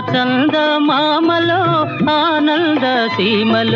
చందమామలో ఆనంద సీమలో.